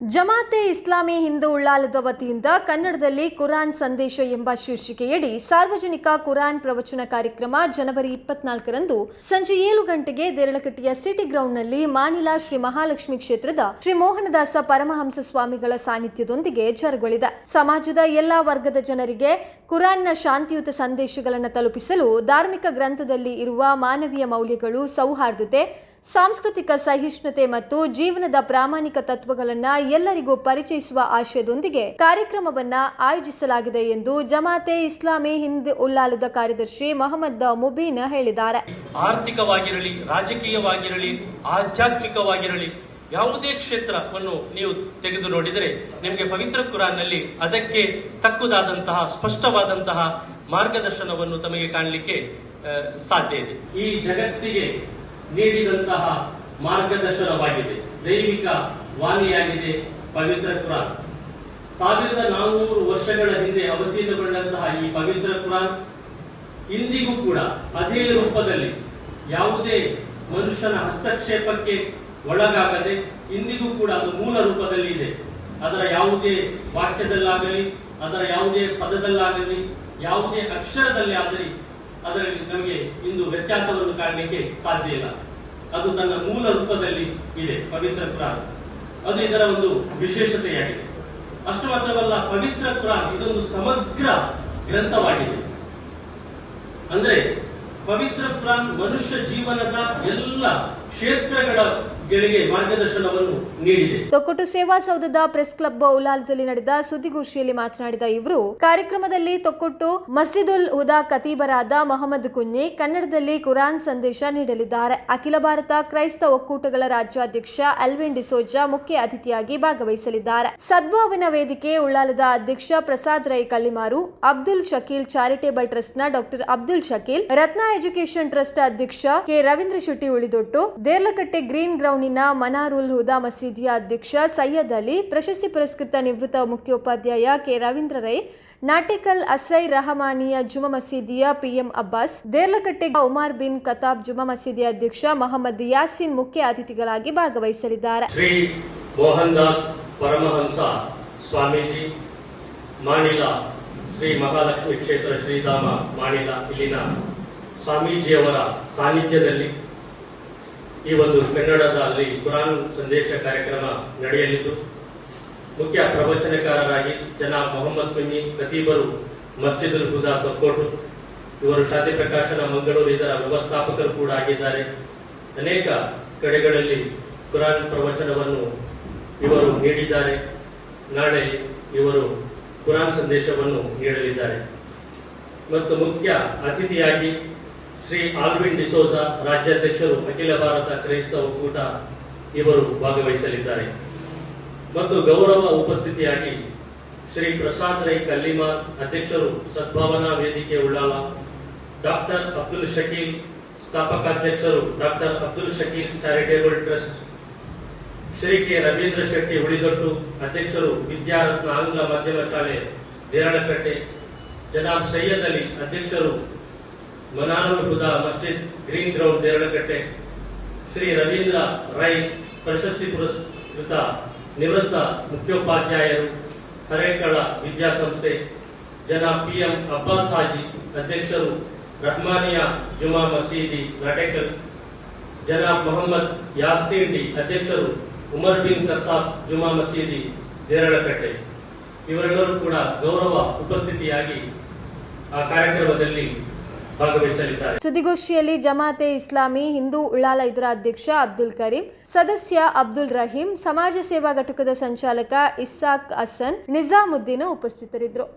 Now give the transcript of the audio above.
ಜಮಾತೆ ಇಸ್ಲಾಮಿ ಹಿಂದೂ ಉಳ್ಳಾಲದ ವತಿಯಿಂದ ಕನ್ನಡದಲ್ಲಿ ಕುರಾನ್ ಸಂದೇಶ ಎಂಬ ಶೀರ್ಷಿಕೆಯಡಿ ಸಾರ್ವಜನಿಕ ಕುರಾನ್ ಪ್ರವಚನ ಕಾರ್ಯಕ್ರಮ ಜನವರಿ ಇಪ್ಪತ್ನಾಲ್ಕರಂದು ಸಂಜೆ ಏಳು ಗಂಟೆಗೆ ದೇರಳಕಟ್ಟೆಯ ಸಿಟಿ ಗ್ರೌಂಡ್ನಲ್ಲಿ ಮಾನಿಲಾ ಶ್ರೀ ಮಹಾಲಕ್ಷ್ಮಿ ಕ್ಷೇತ್ರದ ಶ್ರೀ ಮೋಹನದಾಸ ಪರಮಹಂಸ ಸ್ವಾಮಿಗಳ ಸಾನ್ನಿಧ್ಯದೊಂದಿಗೆ ಜರುಗಲಿದೆ. ಸಮಾಜದ ಎಲ್ಲಾ ವರ್ಗದ ಜನರಿಗೆ ಕುರಾನ್ನ ಶಾಂತಿಯುತ ಸಂದೇಶಗಳನ್ನು ತಲುಪಿಸಲು ಧಾರ್ಮಿಕ ಗ್ರಂಥದಲ್ಲಿ ಇರುವ ಮಾನವೀಯ ಮೌಲ್ಯಗಳು ಸೌಹಾರ್ದತೆ ಸಾಂಸ್ಕೃತಿಕ ಸಹಿಷ್ಣುತೆ ಮತ್ತು ಜೀವನದ ಪ್ರಾಮಾಣಿಕ ತತ್ವಗಳನ್ನು ಎಲ್ಲರಿಗೂ ಪರಿಚಯಿಸುವ ಆಶಯದೊಂದಿಗೆ ಕಾರ್ಯಕ್ರಮವನ್ನ ಆಯೋಜಿಸಲಾಗಿದೆ ಎಂದು ಜಮಾತೆ ಇಸ್ಲಾಮಿ ಹಿಂದ್ ಉಲ್ಲಾಲದ ಕಾರ್ಯದರ್ಶಿ ಮೊಹಮ್ಮದ್ ಮುಬೀನ್ ಹೇಳಿದ್ದಾರೆ. ಆರ್ಥಿಕವಾಗಿರಲಿ, ರಾಜಕೀಯವಾಗಿರಲಿ, ಆಧ್ಯಾತ್ಮಿಕವಾಗಿರಲಿ ಯಾವುದೇ ಕ್ಷೇತ್ರವನ್ನು ನೀವು ತೆಗೆದು ನೋಡಿದರೆ ನಿಮಗೆ ಪವಿತ್ರ ಕುರಾನ್ನಲ್ಲಿ ಅದಕ್ಕೆ ತಕ್ಕುದಾದಂತಹ, ಸ್ಪಷ್ಟವಾದಂತಹ ಮಾರ್ಗದರ್ಶನವನ್ನು ತಮಗೆ ಕಾಣಲಿಕ್ಕೆ ಸಾಧ್ಯ ಇದೆ. ಈ ಜಗತ್ತಿಗೆ ನೀಡಿದಂತಹ ಮಾರ್ಗದರ್ಶನವಾಗಿದೆ. ದೈವಿಕ ವಾಣಿಯಾಗಿದೆ ಪವಿತ್ರ ಕುರಾನ್. ಸಾವಿರದ ನಾನ್ನೂರು ವರ್ಷಗಳ ಹಿಂದೆ ಅವತೀರ್ಣಗೊಂಡಂತಹ ಈ ಪವಿತ್ರ ಕುರಾನ್ ಇಂದಿಗೂ ಕೂಡ ಅದೇ ರೂಪದಲ್ಲಿ ಯಾವುದೇ ಮನುಷ್ಯನ ಹಸ್ತಕ್ಷೇಪಕ್ಕೆ ಒಳಗಾಗದೆ ಇಂದಿಗೂ ಕೂಡ ಅದು ಮೂಲ ರೂಪದಲ್ಲಿ ಇದೆ. ಅದರ ಯಾವುದೇ ವಾಕ್ಯದಲ್ಲಾಗಲಿ, ಅದರ ಯಾವುದೇ ಪದದಲ್ಲಾಗಲಿ, ಯಾವುದೇ ಅಕ್ಷರದಲ್ಲಿ ಆಗಲಿ ಅದರಲ್ಲಿ ನಮಗೆ ಇಂದು ವ್ಯತ್ಯಾಸವನ್ನು ಕಾಣಲಿಕ್ಕೆ ಸಾಧ್ಯ ಇಲ್ಲ. ಅದು ತನ್ನ ಮೂಲ ರೂಪದಲ್ಲಿ ಇದೆ, ಪವಿತ್ರ ಕುರಾನ್. ಅದು ಇದರ ಒಂದು ವಿಶೇಷತೆಯಾಗಿದೆ. ಅಷ್ಟು ಮಾತ್ರವಲ್ಲ, ಪವಿತ್ರ ಕುರಾನ್ ಇದೊಂದು ಸಮಗ್ರ ಗ್ರಂಥವಾಗಿದೆ. ಅಂದ್ರೆ ಪವಿತ್ರ ಕುರಾನ್ ಮನುಷ್ಯ ಜೀವನದ ಎಲ್ಲ ಕ್ಷೇತ್ರಗಳ ಮಾರ್ಗದರ್ಶನವನ್ನು ನೀಡಿದೆ. ತೊಕ್ಕೊಟ್ಟು ಸೇವಾ ಸೌಧದ ಪ್ರೆಸ್ ಕ್ಲಬ್ ಉಲಾಲದಲ್ಲಿ ನಡೆದ ಸುದ್ದಿಗೋಷ್ಠಿಯಲ್ಲಿ ಮಾತನಾಡಿದ ಇವರು, ಕಾರ್ಯಕ್ರಮದಲ್ಲಿ ತೊಕ್ಕೊಟ್ಟು ಮಸೀದುಲ್ ಹುದಾ ಕತೀಬರಾದ ಮೊಹಮ್ಮದ್ ಕುನ್ನಿ ಕನ್ನಡದಲ್ಲಿ ಕುರಾನ್ ಸಂದೇಶ ನೀಡಲಿದ್ದಾರೆ. ಅಖಿಲ ಭಾರತ ಕ್ರೈಸ್ತ ಒಕ್ಕೂಟಗಳ ರಾಜ್ಯಾಧ್ಯಕ್ಷ ಅಲ್ವಿನ್ ಡಿಸೋಜಾ ಮುಖ್ಯ ಅತಿಥಿಯಾಗಿ ಭಾಗವಹಿಸಲಿದ್ದಾರೆ. ಸದ್ಭಾವನ ವೇದಿಕೆ ಉಳ್ಳಾಲದ ಅಧ್ಯಕ್ಷ ಪ್ರಸಾದ್ ರೈ ಕಲ್ಲಿಮಾರು, ಅಬ್ದುಲ್ ಶಕೀಲ್ ಚಾರಿಟೇಬಲ್ ಟ್ರಸ್ಟ್ನ doctor Abdul Shakeel, Ratna education trust ಅಧ್ಯಕ್ಷ ಕೆ ರವೀಂದ್ರ ಶೆಟ್ಟಿ ಉಳಿದೊಟ್ಟು, ದೇರ್ಲಕಟ್ಟೆ ಗ್ರೀನ್ ಗ್ರೌಂಡಿನ ಮನಾರುಲ್ ಹುದಾ ಮಸೀದಿಯ ಅಧ್ಯಕ್ಷ ಸೈಯದ್ ಅಲಿ, ಪ್ರಶಸ್ತಿ ಪುರಸ್ಕೃತ ನಿವೃತ್ತ ಮುಖ್ಯೋಪಾಧ್ಯಾಯ ಕೆ. ರವೀಂದ್ರ ರೈ, ನಾಟಿಕಲ್ ಅಸೈ ರಹಮಾನಿಯ ಜುಮಾ ಮಸೀದಿಯ ಪಿಎಂ ಅಬ್ಬಾಸ್ ದೇರ್ಲಕಟ್ಟೆ ಉಮಾರ್ ಬಿನ್ ಕತಾಬ್ ಜುಮಾ ಮಸೀದಿಯ ಅಧ್ಯಕ್ಷ ಮೊಹಮ್ಮದ್ ಯಾಸಿನ್ ಮುಖ್ಯ ಅತಿಥಿಗಳಾಗಿ ಭಾಗವಹಿಸಲಿದ್ದಾರೆ. ಶ್ರೀ ಪರಮಹಂಸ ಸ್ವಾಮೀಜಿ ಮಾಣಿಲ ಶ್ರೀ ಮಹಾಲಕ್ಷ್ಮಿ ಕ್ಷೇತ್ರ ಶ್ರೀಧಾಮ ಮಾಣಿಲ ಇಲ್ಲಿನ ಸ್ವಾಮೀಜಿಯವರ ಸಾನ್ನಿಧ್ಯದಲ್ಲಿ ಈ ಒಂದು ಕನ್ನಡದಲ್ಲಿ ಕುರಾನ್ ಸಂದೇಶ ಕಾರ್ಯಕ್ರಮ ನಡೆಯಲಿದ್ದು, ಮುಖ್ಯ ಪ್ರವಚನಕಾರರಾಗಿ ಜನಾ ಮೊಹಮ್ಮದ್ ಕುನ್ನಿ ಖತೀಬರು, ಮಸ್ಜಿದುಲ್ ಹುದಾ, ತೊಕ್ಕೋಟು, ಇವರು ಶಾಂತಿ ಪ್ರಕಾಶನ ಮಂಗಳೂರು, ಇದರ ವ್ಯವಸ್ಥಾಪಕರು ಕೂಡ ಆಗಿದ್ದಾರೆ. ಅನೇಕ ಕಡೆಗಳಲ್ಲಿ ಕುರಾನ್ ಪ್ರವಚನವನ್ನು ಇವರು ನೀಡಿದ್ದಾರೆ. ನಾಳೆ ಇವರು ಕುರಾನ್ ಸಂದೇಶವನ್ನು ನೀಡಲಿದ್ದಾರೆ. ಮತ್ತು ಮುಖ್ಯ ಅತಿಥಿಯಾಗಿ ಶ್ರೀ ಆಲ್ವಿನ್ ಡಿಸೋಜ ರಾಜ್ಯಾಧ್ಯಕ್ಷರು, ಅಖಿಲ ಭಾರತ ಕ್ರೈಸ್ತ ಒಕ್ಕೂಟ ಇವರು ಭಾಗವಹಿಸಲಿದ್ದಾರೆ. ಮತ್ತು ಗೌರವ ಉಪಸ್ಥಿತಿಯಾಗಿ ಶ್ರೀ ಪ್ರಸಾದ್ ರೈ ಕಲ್ಲಿಮಾರ್ ಅಧ್ಯಕ್ಷರು Sadbhavana Vedike Ullal, doctor Abdul Shakeel ಸ್ಥಾಪಕಾಧ್ಯಕ್ಷರು doctor Abdul Shakeel charitable trust, Shri K Ravindra Shetty Ulidottu ಅಧ್ಯಕ್ಷರು ವಿದ್ಯಾರತ್ನ ಆಂಗ್ಲ ಮಾಧ್ಯಮ ಶಾಲೆ ದೇರಳಕಟ್ಟೆ ಜನಾಬ್ ಸೈಯದ್ ಅಲಿ ಅಧ್ಯಕ್ಷರು ಮನಾರುಲ್ ಹುದಾ ಮಸ್ಜಿದ್ ಗ್ರೀನ್ ಗ್ರೌಂಡ್ ದೇರಳಕಟ್ಟೆ ಶ್ರೀ ರವೀಂದ್ರ ರೈ ಪ್ರಶಸ್ತಿ ಪುರಸ್ಕೃತ ನಿವೃತ್ತ ಮುಖ್ಯೋಪಾಧ್ಯಾಯರು ಹರೇಕಳ ವಿದ್ಯಾಸಂಸ್ಥೆ, ಜನ ಪಿಎಂ ಅಬ್ಬಾಸ್ ಹಾಜಿ ಅಧ್ಯಕ್ಷರು ರಹ್ಮಾನಿಯಾ ಜುಮಾ ಮಸೀದಿ ನಟೇಕಲ್ ಜನಾಬ್ ಮೊಹಮ್ಮದ್ ಯಾಸೀಂಡಿ ಅಧ್ಯಕ್ಷರು ಉಮರ್ ಬಿನ್ ಕತ್ತಾಬ್ ಜುಮಾ ಮಸೀದಿ ದೇರಳಕಟ್ಟೆ ಇವರೆಲ್ಲರೂ ಕೂಡ ಗೌರವ ಉಪಸ್ಥಿತಿಯಾಗಿ ಆ ಕಾರ್ಯಕ್ರಮದಲ್ಲಿ ಸುದ್ದಿಗೋಷ್ಠಿಯಲ್ಲಿ ಜಮಾತೆ ಇಸ್ಲಾಮಿ ಹಿಂದೂ ಉಳ್ಳಾಲ ಇದರ ಅಧ್ಯಕ್ಷ ಅಬ್ದುಲ್ ಕರೀಂ, ಸದಸ್ಯ ಅಬ್ದುಲ್ ರಹೀಂ, ಸಮಾಜ ಸೇವಾ ಘಟಕದ ಸಂಚಾಲಕ ಇಸ್ಸಾಕ್ ಹಸನ್ ನಿಜಾಮುದ್ದೀನ್ ಉಪಸ್ಥಿತರಿದ್ದರು.